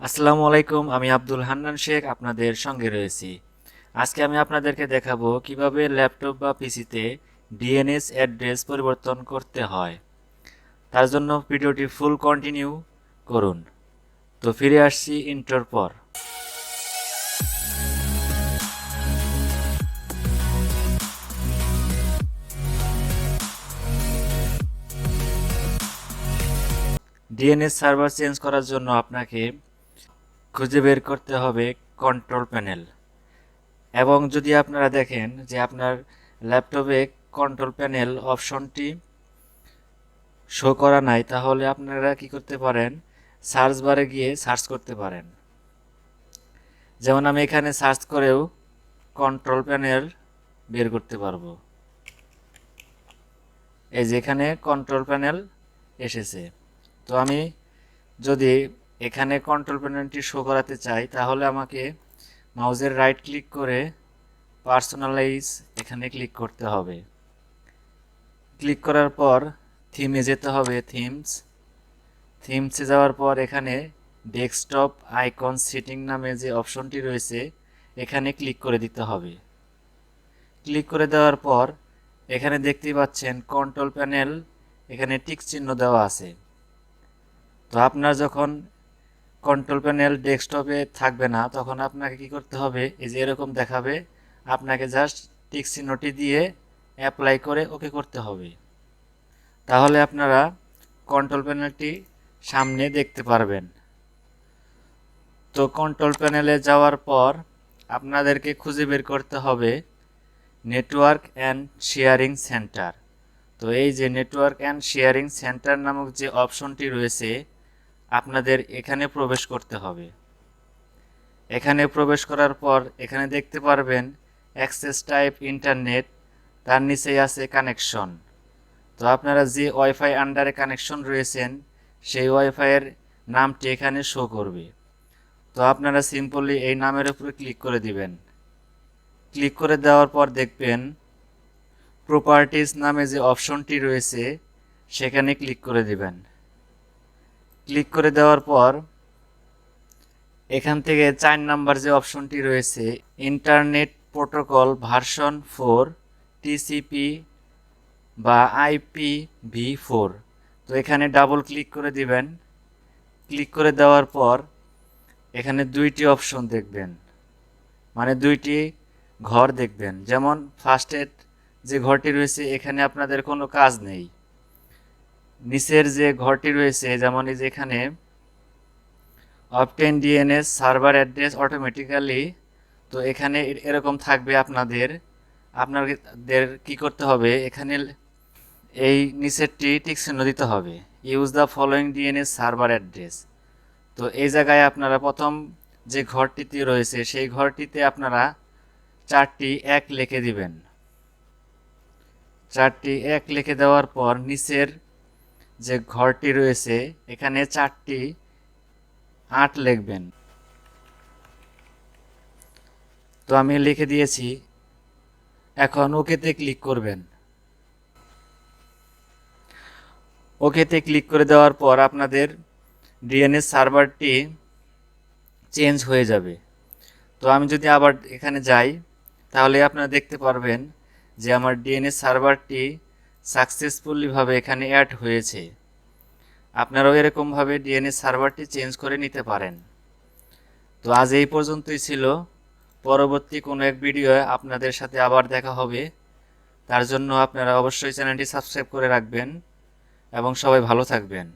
আসসালামু আলাইকুম, আমি আব্দুল হান্নান শেখ আপনাদের সঙ্গে রয়েছি। আজকে আমি আপনাদেরকে দেখাবো কীভাবে ল্যাপটপ বা পিসিতে ডিএনএস অ্যাড্রেস পরিবর্তন করতে হয়। তার জন্য ভিডিওটি ফুল কন্টিনিউ করুন। তো ফিরে আসছি ইন্টার পর। ডিএনএস সার্ভার চেঞ্জ করার জন্য আপনাকে খুঁজে বের করতে হবে কন্ট্রোল প্যানেল এবং যদি আপনারা দেখেন যে আপনার ল্যাপটপে কন্ট্রোল প্যানেল অপশনটি শো করা নাই, তাহলে আপনারা কি করতে পারেন? সার্চ বারে গিয়ে সার্চ করতে পারেন। যেমন আমি এখানে সার্চ করেও কন্ট্রোল প্যানেল বের করতে পারব। এই যে এখানে কন্ট্রোল প্যানেল এসেছে। তো আমি যদি এখানে কন্ট্রোল প্যানেলটি শো করাতে চাই, তাহলে আমাকে মাউজের রাইট ক্লিক করে পার্সোনালাইজ এখানে ক্লিক করতে হবে। ক্লিক করার পর থিমে যেতে হবে থিমস থিমসে যাওয়ার পর এখানে ডেস্কটপ আইকন সিটিং নামে যে অপশনটি রয়েছে, এখানে ক্লিক করে দিতে হবে। ক্লিক করে দেওয়ার পর এখানে দেখতেই পাচ্ছেন কন্ট্রোল প্যানেল এখানে টিক চিহ্ন দেওয়া আছে। তো আপনার যখন কন্ট্রোল প্যানেল ডেস্কটপে থাকবে না, তখন আপনাকে কি করতে হবে? এই যে এরকম দেখাবে, আপনাকে জাস্ট টিক চিহ্নটি দিয়ে অ্যাপ্লাই করে ওকে করতে হবে। তাহলে আপনারা কন্ট্রোল প্যানেলটি সামনে দেখতে পারবেন। তো কন্ট্রোল প্যানেলে যাওয়ার পর আপনাদেরকে খুঁজে বের করতে হবে নেটওয়ার্ক অ্যান্ড শেয়ারিং সেন্টার তো এই যে নেটওয়ার্ক অ্যান্ড শেয়ারিং সেন্টার নামক যে অপশনটি রয়েছে আপনাদের এখানে প্রবেশ করতে হবে। এখানে প্রবেশ করার পর এখানে দেখতে পারবেন অ্যাক্সেস টাইপ ইন্টারনেট, তার নিচেই আছে কানেকশন। তো আপনারা যে ওয়াইফাই আন্ডারে কানেকশন রয়েছেন, সেই ওয়াইফাইয়ের নামটি এখানে শো করবে। তো আপনারা সিম্পলি এই নামের উপরে ক্লিক করে দিবেন। ক্লিক করে দেওয়ার পর দেখবেন প্রপার্টিজ নামে যে অপশনটি রয়েছে, সেখানে ক্লিক করে দিবেন। ক্লিক করে দেওয়ার পর এখান থেকে চার নাম্বার যে অপশনটি রয়েছে, internet protocol version four, TCP বা আইপি ভি ফোর। তো এখানে ডাবল ক্লিক করে দিবেন। ক্লিক করে দেওয়ার পর এখানে দুইটি অপশন দেখবেন। মানে দুইটি ঘর দেখবেন। যেমন ফার্স্টে যে ঘরটি রয়েছে, এখানে আপনাদের কোনো কাজ নেই। নিচের যে ঘরটি রয়েছে, যেমন এই যে এখানে obtain DNS server address automatically তো এখানে এরকম থাকবে আপনাদের। আপনাদের কি করতে হবে? এখানে এই নিচেরটি টিক চিহ্ন দিতে হবে। Use the following DNS server address তো এই জায়গায় আপনারা প্রথম যে ঘরটিতে রয়েছে, সেই ঘরটিতে আপনারা চারটি এক লিখে দিবেন। চারটি এক লিখে দেওয়ার পর নিচের যে ঘরটি রয়েছে, এখানে চারটি আট লিখবেন। তো আমি লিখে দিয়েছি, এখন ওকেতে ক্লিক করবেন। ওকেতে ক্লিক করে দেওয়ার পর আপনাদের ডিএনএস সার্ভারটি চেঞ্জ হয়ে যাবে। তো আমি যদি আবার এখানে যাই, তাহলে আপনারা দেখতে পারবেন যে আমার ডিএনএস সার্ভারটি সাকসেসফুলিভাবে এখানে অ্যাড হয়েছে। আপনারাও এরকমভাবে ডিএনএ সার্ভারটি চেঞ্জ করে নিতে পারেন। তো আজ এই পর্যন্তই ছিল। পরবর্তী কোনো এক ভিডিও আপনাদের সাথে আবার দেখা হবে। তার জন্য আপনারা অবশ্যই চ্যানেলটি সাবস্ক্রাইব করে রাখবেন এবং সবাই ভালো থাকবেন।